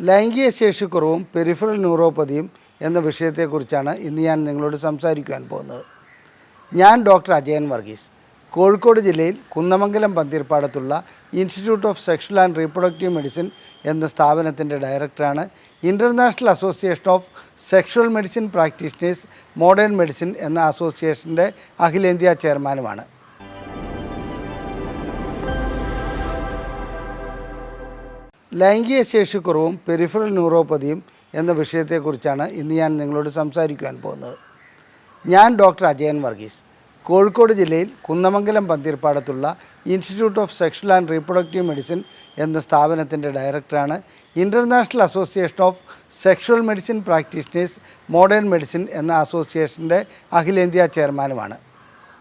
ലൈംഗിക ശേഷിക്കുറവും പെരിഫറൽ ന്യൂറോപ്പതിയും എന്ന വിഷയത്തെക്കുറിച്ചാണ് ഇന്ന് ഞാൻ നിങ്ങളോട് സംസാരിക്കുവാൻ പോകുന്നത്. ഞാൻ ഡോക്ടർ അജയൻ വർഗീസ്. കോഴിക്കോട് ജില്ലയിൽ Kunnamangalam പന്തീർപ്പാടത്തുള്ള institute of sexual and reproductive medicine എന്ന സ്ഥാപനത്തിന്റെ ഡയറക്ടറാണ് international association of sexual medicine practitioners modern medicine എന്ന അസോസിയേഷന്റെ അഖിലേന്ത്യാ ചെയർമാനുമാണ്. ലൈംഗിക ശേഷിക്കുറവും പെരിഫറൽ ന്യൂറോപ്പതിയും എന്ന വിഷയത്തെക്കുറിച്ചാണ് ഇന്ന് ഞാൻ നിങ്ങളോട് സംസാരിക്കുവാൻ പോകുന്നത്. ഞാൻ ഡോക്ടർ അജയൻ വർഗീസ്. കോഴിക്കോട് ജില്ലയിൽ Kunnamangalam പന്തീർപ്പാടത്തുള്ള institute of sexual and reproductive medicine എന്ന സ്ഥാപനത്തിന്റെ ഡയറക്ടറാണ് international association of sexual medicine practitioners modern medicine എന്ന അസോസിയേഷന്റെ അഖിലേന്ത്യാ ചെയർമാനുമാണ്.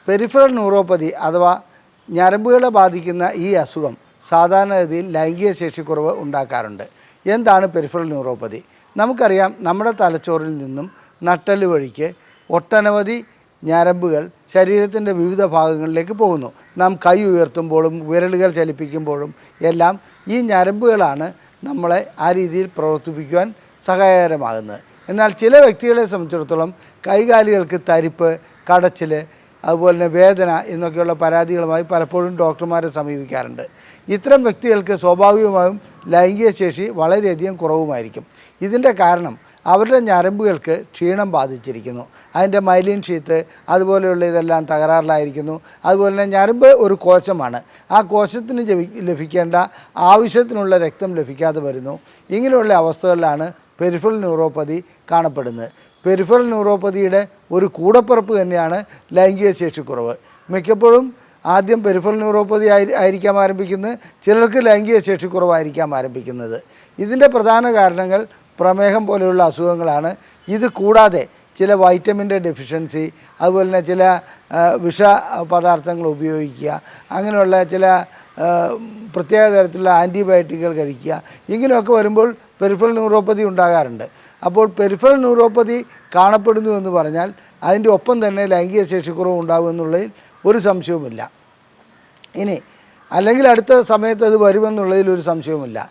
പെരിഫറൽ ന്യൂറോപ്പതി അഥവാ ഞരമ്പുകളെ ബാധിക്കുന്ന ഈ അസുഖം സാധാരണഗതിയിൽ ലൈംഗിക ശേഷിക്കുറവ് ഉണ്ടാക്കാറുണ്ട്. എന്താണ് പെരിഫറൽ ന്യൂറോപ്പതി? നമുക്കറിയാം നമ്മുടെ തലച്ചോറിൽ നിന്നും നട്ടൽ വഴിക്ക് ഒട്ടനവധി ഞരമ്പുകൾ ശരീരത്തിന്റെ വിവിധ ഭാഗങ്ങളിലേക്ക് പോകുന്നു. നാം കൈ ഉയർത്തുമ്പോഴും വിരലുകൾ ചലിപ്പിക്കുമ്പോഴും എല്ലാം ഈ ഞരമ്പുകളാണ് നമ്മളെ ആ രീതിയിൽ പ്രവർത്തിപ്പിക്കുവാൻ സഹായകരമാകുന്നത്. എന്നാൽ ചില വ്യക്തികളെ സംബന്ധിച്ചിടത്തോളം കൈകാലികൾക്ക് തരിപ്പ് കടച്ചിൽ അതുപോലെ തന്നെ വേദന എന്നൊക്കെയുള്ള പരാതികളുമായി പലപ്പോഴും ഡോക്ടർമാരെ സമീപിക്കാറുണ്ട്. ഇത്തരം വ്യക്തികൾക്ക് സ്വാഭാവികമായും ലൈംഗിക ശേഷി വളരെയധികം കുറവുമായിരിക്കും. ഇതിന്റെ കാരണം അവരുടെ ഞരമ്പുകൾക്ക് ക്ഷീണം ബാധിച്ചിരിക്കുന്നു. അതിന്റെ മൈലിൻ ഷീത്ത് അതുപോലെയുള്ള ഇതെല്ലാം തകരാറിലായിരിക്കുന്നു. അതുപോലെ തന്നെ ഞരമ്പ് ഒരു കോശമാണ്. ആ കോശത്തിന് ലഭിക്കേണ്ട ആവശ്യത്തിനുള്ള രക്തം ലഭിക്കാതെ വരുന്നു. ഇങ്ങനെയുള്ള അവസ്ഥകളിലാണ് പെരിഫറൽ ന്യൂറോപ്പതി കാണപ്പെടുന്നത്. പെരിഫറൽ ന്യൂറോപ്പതിയുടെ ഒരു കൂടപ്പിറപ്പ് തന്നെയാണ് ലൈംഗിക ശേഷിക്കുറവ്. മിക്കപ്പോഴും ആദ്യം പെരിഫറൽ ന്യൂറോപ്പതി ആയി ആയിരിക്കാം ആരംഭിക്കുന്നത് ചിലർക്ക് ലൈംഗിക ശേഷിക്കുറവായിരിക്കാം ആരംഭിക്കുന്നത്. ഇതിന്റെ പ്രധാന കാരണങ്ങൾ പ്രമേഹം പോലെയുള്ള അസുഖങ്ങളാണ്. ഇത് കൂടാതെ ചില വൈറ്റമിന്റെ ഡെഫിഷ്യൻസി അതുപോലെ തന്നെ ചില വിഷ പദാർത്ഥങ്ങൾ ഉപയോഗിക്കുക അങ്ങനെയുള്ള ചില പ്രത്യേക തരത്തിലുള്ള ആന്റിബയോട്ടിക്കുകൾ കഴിക്കുക ഇങ്ങനെയൊക്കെ വരുമ്പോൾ പെരിഫറൽ ന്യൂറോപ്പതി ഉണ്ടാകാറുണ്ട്. അപ്പോൾ പെരിഫറൽ ന്യൂറോപ്പതി കാണപ്പെടുന്നു എന്ന് പറഞ്ഞാൽ അതിന്റെ ഒപ്പം തന്നെ ലൈംഗിക ശേഷിക്കുറവ് ഉണ്ടാകും എന്നുള്ളതിൽ ഒരു സംശയവുമില്ല. ഇനി അല്ലെങ്കിൽ അടുത്ത സമയത്ത് അത് വരുമെന്നുള്ളതിൽ ഒരു സംശയവുമില്ല.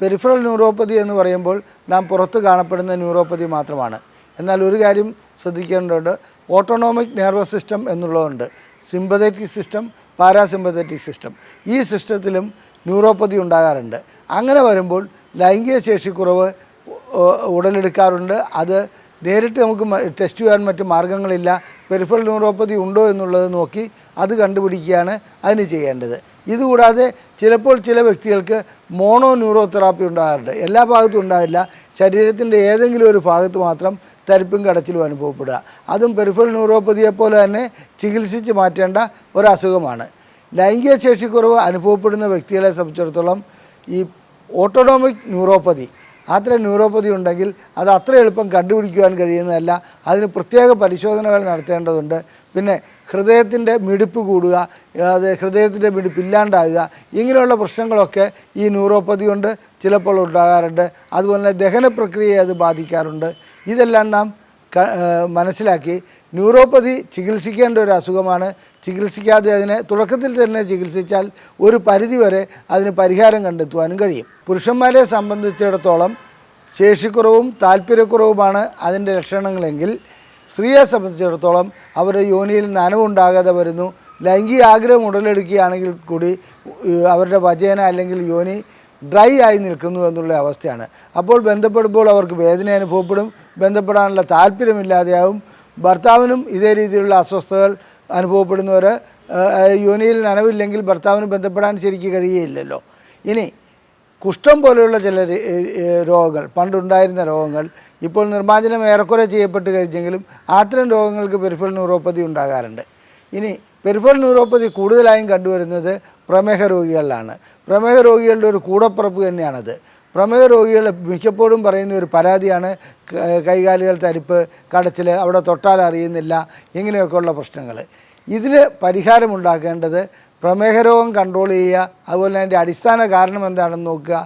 പെരിഫറൽ ന്യൂറോപ്പതി എന്ന് പറയുമ്പോൾ നാം പുറത്ത് കാണപ്പെടുന്ന ന്യൂറോപ്പതി മാത്രമാണ്. എന്നാൽ ഒരു കാര്യം ശ്രദ്ധിക്കേണ്ടതുണ്ട്. Autonomic nervous system എന്നുള്ളതുണ്ട്. Sympathetic system parasympathetic system. ഈ സിസ്റ്റത്തിലും ന്യൂറോപ്പതി ഉണ്ടാകാറുണ്ട്. അങ്ങനെ വരുമ്പോൾ ലൈംഗിക ശേഷിക്കുറവ് ഉടലെടുക്കാറുണ്ട്. അത് നേരിട്ട് നമുക്ക് ടെസ്റ്റ് ചെയ്യാൻ മറ്റു മാർഗങ്ങളില്ല പെരിഫറൽ ന്യൂറോപ്പതി ഉണ്ടോ എന്നുള്ളത് നോക്കി അത് കണ്ടുപിടിക്കുകയാണ് അതിന് ചെയ്യേണ്ടത്. ഇതുകൂടാതെ ചിലപ്പോൾ ചില വ്യക്തികൾക്ക് മോണോ ന്യൂറോ തെറാപ്പി ഉണ്ടാകാറുണ്ട്. എല്ലാ ഭാഗത്തും ഉണ്ടാകില്ല. ശരീരത്തിന്റെ ഏതെങ്കിലും ഒരു ഭാഗത്ത് മാത്രം തരിപ്പും കടച്ചിലും അനുഭവപ്പെടുക. അതും പെരിഫറൽ ന്യൂറോപ്പതിയെ പോലെ തന്നെ ചികിത്സിച്ച് മാറ്റേണ്ട ഒരസുഖമാണ്. ലൈംഗിക ശേഷിക്കുറവ് അനുഭവപ്പെടുന്ന വ്യക്തികളെ സംബന്ധിച്ചിടത്തോളം ഈ ഓട്ടോണോമിക് ന്യൂറോപ്പതി അത്ര ന്യൂറോപ്പതി ഉണ്ടെങ്കിൽ അത് അത്ര എളുപ്പം കണ്ടുപിടിക്കുവാൻ കഴിയുന്നതല്ല. അതിന് പ്രത്യേക പരിശോധനകൾ നടത്തേണ്ടതുണ്ട്. പിന്നെ ഹൃദയത്തിന്റെ മിടിപ്പ് കൂടുക അത് ഹൃദയത്തിന്റെ മിടിപ്പ് ഇല്ലാണ്ടാകുക ഇങ്ങനെയുള്ള പ്രശ്നങ്ങളൊക്കെ ഈ ന്യൂറോപ്പതി കൊണ്ട് ചിലപ്പോൾ ഉണ്ടാകാറുണ്ട്. അതുപോലെ തന്നെ ദഹന പ്രക്രിയയെ അത് ബാധിക്കാറുണ്ട്. ഇതെല്ലാം നാം മനസ്സിലാക്കി. ന്യൂറോപ്പതി ചികിത്സിക്കേണ്ട ഒരു അസുഖമാണ്. ചികിത്സിക്കാതെ അതിനെ തുടക്കത്തിൽ തന്നെ ചികിത്സിച്ചാൽ ഒരു പരിധിവരെ അതിന് പരിഹാരം കണ്ടെത്തുവാനും കഴിയും. പുരുഷന്മാരെ സംബന്ധിച്ചിടത്തോളം ശേഷിക്കുറവും താല്പര്യക്കുറവുമാണ് അതിന്റെ ലക്ഷണങ്ങളെങ്കിൽ സ്ത്രീയെ സംബന്ധിച്ചിടത്തോളം അവരുടെ യോനിയിൽ നനവുണ്ടാകാതെ വരുന്നു. ലൈംഗിക ആഗ്രഹം ഉടലെടുക്കുകയാണെങ്കിൽ കൂടി അവരുടെ വചേന അല്ലെങ്കിൽ യോനി ഡ്രൈ ആയി നിൽക്കുന്നു എന്നുള്ള അവസ്ഥയാണ്. അപ്പോൾ ബന്ധപ്പെടുമ്പോൾ അവർക്ക് വേദന അനുഭവപ്പെടും ബന്ധപ്പെടാനുള്ള താല്പര്യമില്ലാതെയാവും ഭർത്താവിനും ഇതേ രീതിയിലുള്ള അസ്വസ്ഥതകൾ അനുഭവപ്പെടുന്നവർ യോനിയിൽ നനവില്ലെങ്കിൽ ഭർത്താവിന് ബന്ധപ്പെടാൻ ശരിക്കും കഴിയുകയില്ലല്ലോ. ഇനി കുഷ്ഠം പോലെയുള്ള ചില രോഗങ്ങൾ പണ്ടുണ്ടായിരുന്ന രോഗങ്ങൾ ഇപ്പോൾ നിർമ്മാർജനം ഏറെക്കുറെ ചെയ്യപ്പെട്ട് കഴിഞ്ഞെങ്കിലും അത്തരം രോഗങ്ങൾക്ക് പെരിഫറൽ ന്യൂറോപ്പതി ഉണ്ടാകാറുണ്ട്. ഇനി പെരിഫറൽ ന്യൂറോപ്പതി കൂടുതലായും കണ്ടുവരുന്നത് പ്രമേഹ രോഗികളിലാണ്. പ്രമേഹ രോഗികളുടെ ഒരു കൂടപ്പുറപ്പ് തന്നെയാണത്. പ്രമേഹ രോഗികൾ മിക്കപ്പോഴും പറയുന്ന ഒരു പരാതിയാണ് കൈകാലുകൾ തരിപ്പ് കടച്ചിൽ അവിടെ തൊട്ടാൽ അറിയുന്നില്ല ഇങ്ങനെയൊക്കെയുള്ള പ്രശ്നങ്ങൾ. ഇതിന് പരിഹാരമുണ്ടാക്കേണ്ടത് പ്രമേഹ രോഗം കൺട്രോൾ ചെയ്യുക അതുപോലെ അതിന്റെ അടിസ്ഥാന കാരണം എന്താണെന്ന് നോക്കുക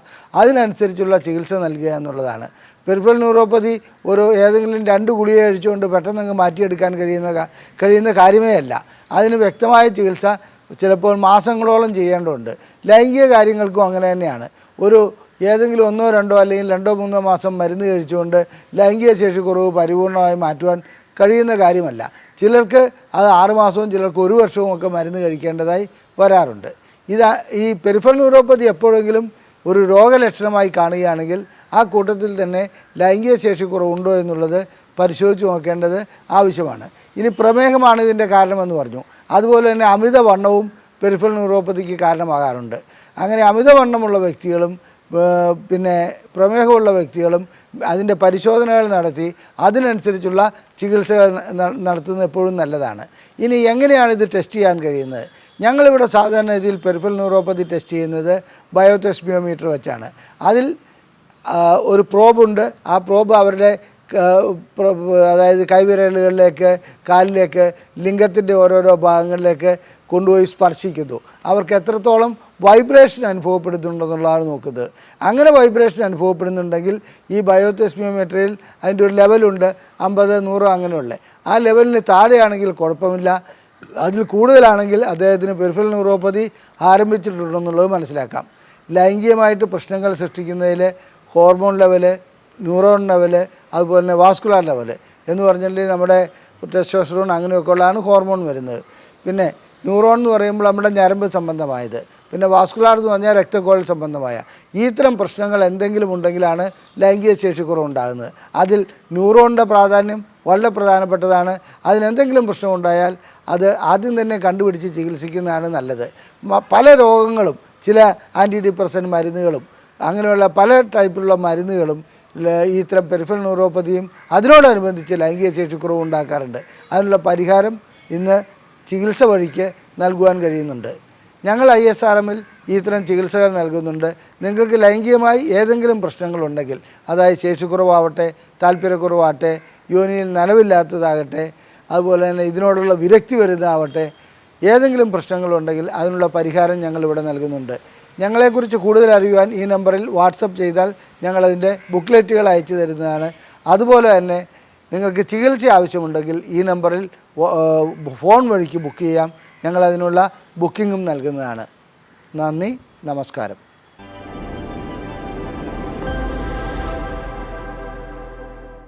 അതിനനുസരിച്ചുള്ള ചികിത്സ നൽകുക എന്നുള്ളതാണ്. പെരിഫറൽ ന്യൂറോപ്പതി ഒരു ഏതെങ്കിലും രണ്ട് ഗുളിക കഴിച്ചുകൊണ്ട് പെട്ടെന്ന് മാറ്റിയെടുക്കാൻ കഴിയുന്ന കഴിയുന്ന കാര്യമേ അല്ല. അതിന് വ്യക്തമായ ചികിത്സ ചിലപ്പോൾ മാസങ്ങളോളം ചെയ്യേണ്ടതുണ്ട്. ലൈംഗിക കാര്യങ്ങൾക്കും അങ്ങനെ തന്നെയാണ്. ഒരു ഏതെങ്കിലും ഒന്നോ രണ്ടോ അല്ലെങ്കിൽ രണ്ടോ മൂന്നോ മാസം മരുന്ന് കഴിച്ചുകൊണ്ട് ലൈംഗിക ശേഷി കുറവ് പരിപൂർണമായി മാറ്റുവാൻ കഴിയുന്ന കാര്യമല്ല. ചിലർക്ക് അത് ആറുമാസവും ചിലർക്ക് ഒരു വർഷവും ഒക്കെ മരുന്ന് കഴിക്കേണ്ടതായി വരാറുണ്ട്. ഇത് ഈ പെരിഫൽ ന്യൂറോപ്പതി എപ്പോഴെങ്കിലും ഒരു രോഗലക്ഷണമായി കാണുകയാണെങ്കിൽ ആ കൂട്ടത്തിൽ തന്നെ ലൈംഗിക ശേഷി കുറവുണ്ടോ എന്നുള്ളത് പരിശോധിച്ച് നോക്കേണ്ടത് ആവശ്യമാണ്. ഇനി പ്രമേഹമാണ് ഇതിന്റെ കാരണമെന്ന് പറഞ്ഞു. അതുപോലെ തന്നെ അമിതവണ്ണവും പെരിഫറൽ ന്യൂറോപ്പതിക്ക് കാരണമാകാറുണ്ട്. അങ്ങനെ അമിതവണ്ണമുള്ള വ്യക്തികളും പിന്നെ പ്രമേഹമുള്ള വ്യക്തികളും അതിന്റെ പരിശോധനകൾ നടത്തി അതിനനുസരിച്ചുള്ള ചികിത്സ നടത്തുന്നത് എപ്പോഴും നല്ലതാണ്. ഇനി എങ്ങനെയാണ് ഇത് ടെസ്റ്റ് ചെയ്യാൻ കഴിയുന്നത്? ഞങ്ങളിവിടെ സാധാരണ രീതിയിൽ പെരിഫൽ ന്യൂറോപ്പതി ടെസ്റ്റ് ചെയ്യുന്നത് ബയോതെസ്മിയോമീറ്റർ വെച്ചാണ്. അതിൽ ഒരു പ്രോബുണ്ട്. ആ പ്രോബ് അവരുടെ അതായത് കൈവിരലുകളിലേക്ക് കാലിലേക്ക് ലിംഗത്തിന്റെ ഓരോരോ ഭാഗങ്ങളിലേക്ക് കൊണ്ടുപോയി സ്പർശിക്കുന്നു. അവർക്ക് എത്രത്തോളം വൈബ്രേഷൻ അനുഭവപ്പെടുന്നുണ്ടെന്നുള്ളതാണ് നോക്കുന്നത്. അങ്ങനെ വൈബ്രേഷൻ അനുഭവപ്പെടുന്നുണ്ടെങ്കിൽ ഈ ബയോതെസ്മിയോമെട്രിയിൽ അതിന്റെ ഒരു ലെവലുണ്ട്. അമ്പത് നൂറ് അങ്ങനെയുള്ള. ആ ലെവലിന് താഴെയാണെങ്കിൽ കുഴപ്പമില്ല. അതിൽ കൂടുതലാണെങ്കിൽ അദ്ദേഹത്തിന് പെരിഫറൽ ന്യൂറോപ്പതി ആരംഭിച്ചിട്ടുണ്ടെന്നുള്ളത് മനസ്സിലാക്കാം. ലൈംഗികമായിട്ട് പ്രശ്നങ്ങൾ സൃഷ്ടിക്കുന്നതിൽ ഹോർമോൺ ലെവൽ ന്യൂറോൺ ലെവൽ അതുപോലെ തന്നെ വാസ്കുലാർ ലെവൽ എന്ന് പറഞ്ഞാൽ നമ്മുടെ ടെസ്റ്റോസ്റ്ററോൺ അങ്ങനെയൊക്കെ ഉള്ളതാണ് ഹോർമോൺ വരുന്നത്. പിന്നെ ന്യൂറോൺ എന്ന് പറയുമ്പോൾ നമ്മുടെ ഞരമ്പ് സംബന്ധമായത്. പിന്നെ വാസ്കുലാർ എന്ന് പറഞ്ഞാൽ രക്തക്കോൾ സംബന്ധമായ. ഇത്തരം പ്രശ്നങ്ങൾ എന്തെങ്കിലും ഉണ്ടെങ്കിലാണ് ലൈംഗിക ശേഷിക്കുറവുണ്ടാകുന്നത് അതിൽ ന്യൂറോണിന്റെ പ്രാധാന്യം വളരെ പ്രധാനപ്പെട്ടതാണ്. അതിനെന്തെങ്കിലും പ്രശ്നമുണ്ടായാൽ അത് ആദ്യം തന്നെ കണ്ടുപിടിച്ച് ചികിത്സിക്കുന്നതാണ് നല്ലത്. പല രോഗങ്ങളും ചില ആന്റി ഡിപ്രസന്റ് മരുന്നുകളും അങ്ങനെയുള്ള പല ടൈപ്പിലുള്ള മരുന്നുകളും ഈ ഇത്തരം പെരിഫൽ ന്യൂറോപ്പതിയും അതിനോടനുബന്ധിച്ച് ലൈംഗിക ശേഷിക്കുറവ് ഉണ്ടാക്കാറുണ്ട്. അതിനുള്ള പരിഹാരം ഇന്ന് ചികിത്സ വഴിക്ക് നൽകുവാൻ കഴിയുന്നുണ്ട്. ഞങ്ങൾ ഐ എസ് ആർ എമ്മിൽ ഇത്തരം ചികിത്സകൾ നൽകുന്നുണ്ട്. നിങ്ങൾക്ക് ലൈംഗികമായി ഏതെങ്കിലും പ്രശ്നങ്ങളുണ്ടെങ്കിൽ അതായത് ശേഷിക്കുറവാവട്ടെ താല്പര്യക്കുറവാകട്ടെ യോനിയിൽ നനവില്ലാത്തതാകട്ടെ അതുപോലെ തന്നെ ഇതിനോടുള്ള വിരക്തി വരുന്നതാവട്ടെ ഏതെങ്കിലും പ്രശ്നങ്ങളുണ്ടെങ്കിൽ അതിനുള്ള പരിഹാരം ഞങ്ങളിവിടെ നൽകുന്നുണ്ട്. ഞങ്ങളെക്കുറിച്ച് കൂടുതൽ അറിയുവാൻ ഈ നമ്പറിൽ വാട്സപ്പ് ചെയ്താൽ ഞങ്ങളതിന്റെ ബുക്ക്ലെറ്റുകൾ അയച്ചു തരുന്നതാണ്. അതുപോലെ തന്നെ നിങ്ങൾക്ക് ചികിത്സ ആവശ്യമുണ്ടെങ്കിൽ ഈ നമ്പറിൽ ഫോൺ വഴിക്ക് ബുക്ക് ചെയ്യാം. ഞങ്ങളതിനുള്ള ബുക്കിങ്ങും നൽകുന്നതാണ്. നന്ദി നമസ്കാരം.